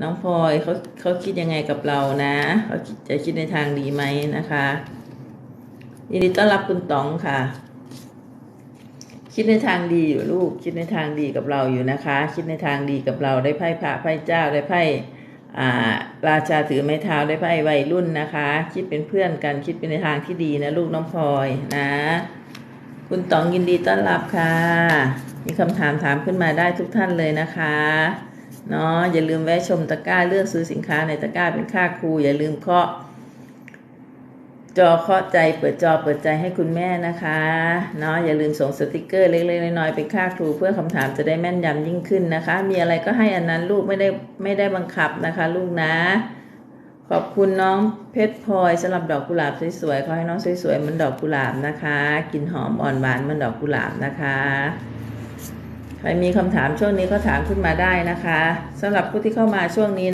น้องพลอยเขาเขาคิดยังไงกับเรานะเขาจะคิดในทางดีไหมนะคะยินดีต้อนรับคุณตองค่ะ คิดในทางดีอยู่ลูก คิดในทางดีกับเราอยู่นะคะ คิดในทางดีกับเราได้ไพ่พระไพ่เจ้าได้ไพ่ราชาถือไม้เท้าได้ไพ่วัยรุ่นนะคะ คิดเป็นเพื่อนกันคิดเป็นในทางที่ดีนะลูกน้องพลอยนะ คุณต๋องยินดีต้อนรับค่ะ มีคำถามถามขึ้นมาได้ทุกท่านเลยนะคะ เนาะอย่าลืมแวะชมตะกร้าเลือกซื้อสินค้าในตะกร้าเป็นค่าครู อย่าลืมเคาะจอเคาะใจเปิดจอเปิดใจให้คุณแม่นะคะเนาะอย่าลืมส่งสติกเกอร์เล็กๆน้อยๆเป็นค่าครูเพื่อคำถามจะได้แม่นยำยิ่งขึ้นนะคะ มีอะไรก็ให้อันนั้นลูกไม่ได้ไม่ได้บังคับนะคะ ลูกนะขอบคุณน้องเพชรพลอยสำหรับดอกกุหลาบสวยๆขอให้น้องสวยๆเหมือนดอกกุหลาบนะคะกลินหอมอ่อนหวานเหมือนดอกกุหลาบนะคะ ใครมีคำถามช่วงนี้ก็ถามขึ้นมาได้นะคะสำหรับผู้ที่เข้ามาช่วงนี้